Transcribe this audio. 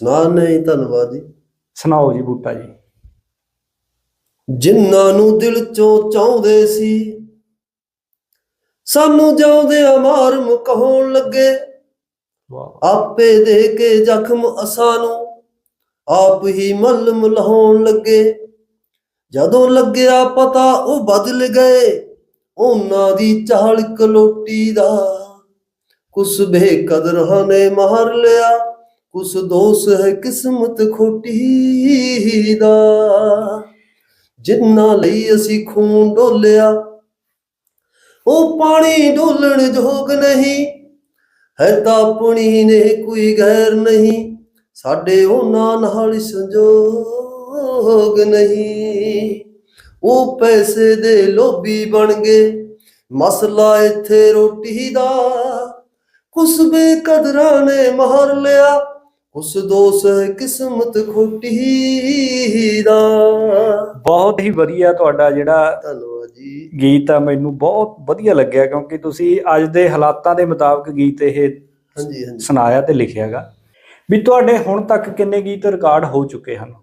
ਸੁਣਾ ਨਹੀਂ ਧੰਨਵਾਦ ਜੀ। ਸੁਣਾਓ ਜੀ ਬੂਟਾ ਜੀ। ਜਿਨ੍ਹਾਂ ਨੂੰ ਦਿਲ ਚੋਂ ਚਾਹੁੰਦੇ ਸੀ ਸਾਨੂੰ ਜਾਉਂਦੇ ਮਾਰ ਮੁਕਾਉਣ ਲੱਗੇ। ਵਾਹ। ਆਪੇ ਦੇ ਕੇ ਜ਼ਖਮ ਅਸਾਂ ਨੂੰ ਆਪ ਹੀ ਮਲਮ ਲਾਉਣ ਲੱਗੇ। ਜਦੋਂ ਲੱਗਿਆ ਪਤਾ ਉਹ ਬਦਲ ਗਏ ਉਹਨਾਂ ਦੀ ਚਾਲ ਕਲੋਟੀ ਦਾ। ਕੁਸ ਬੇਕਦਰਾਂ ਨੇ ਮਾਰ ਲਿਆ। ਕੁਸ ਦੋਸ ਹੈ ਕਿਸਮਤ ਖੋਟੀ ਦਾ। ਜਿੰਨਾ ਲਈ ਅਸੀਂ ਖੂਨ ਡੋਲਿਆ, ਉਹ ਪਾਣੀ ਡੋਲਣ ਜੋਗ ਨਹੀਂ। ਹੈ ਤਾਂ ਆਪਣੀ ਨੇ ਕੋਈ ਗੈਰ ਨਹੀਂ, ਸਾਡੇ ਉਹਨਾਂ ਨਾਲ ਸੰਜੋਗ ਨਹੀਂ। ਉਹ ਪੈਸੇ ਦੇ ਲੋਭੀ ਬਣ ਗਏ, ਮਸਲਾ ਇੱਥੇ ਰੋਟੀ ਦਾ। ਕੁਸ ਬੇਕਦਰਾਂ ਨੇ ਮਾਰ ਲਿਆ ਉਸ ਦੋਸ ਕਿਸਮਤ ਖੋਟੀ ਦਾ। ਬਹੁਤ ਹੀ ਵਧੀਆ ਤੁਹਾਡਾ ਜਿਹੜਾ ਧੰਨਵਾਦ ਜੀ। ਗੀਤ ਆ ਮੈਨੂੰ ਬਹੁਤ ਵਧੀਆ ਲੱਗਿਆ ਕਿਉਂਕਿ ਤੁਸੀਂ ਅੱਜ ਦੇ ਹਾਲਾਤਾਂ ਦੇ ਮੁਤਾਬਕ ਗੀਤ ਇਹ ਹਾਂਜੀ ਹਾਂਜੀ। ਸੁਣਾਇਆ ਤੇ ਲਿਖਿਆਗਾ। ਵੀ ਤੁਹਾਡੇ ਹੁਣ ਤੱਕ ਕਿੰਨੇ ਗੀਤ ਰਿਕਾਰਡ ਹੋ ਚੁੱਕੇ ਹਨ?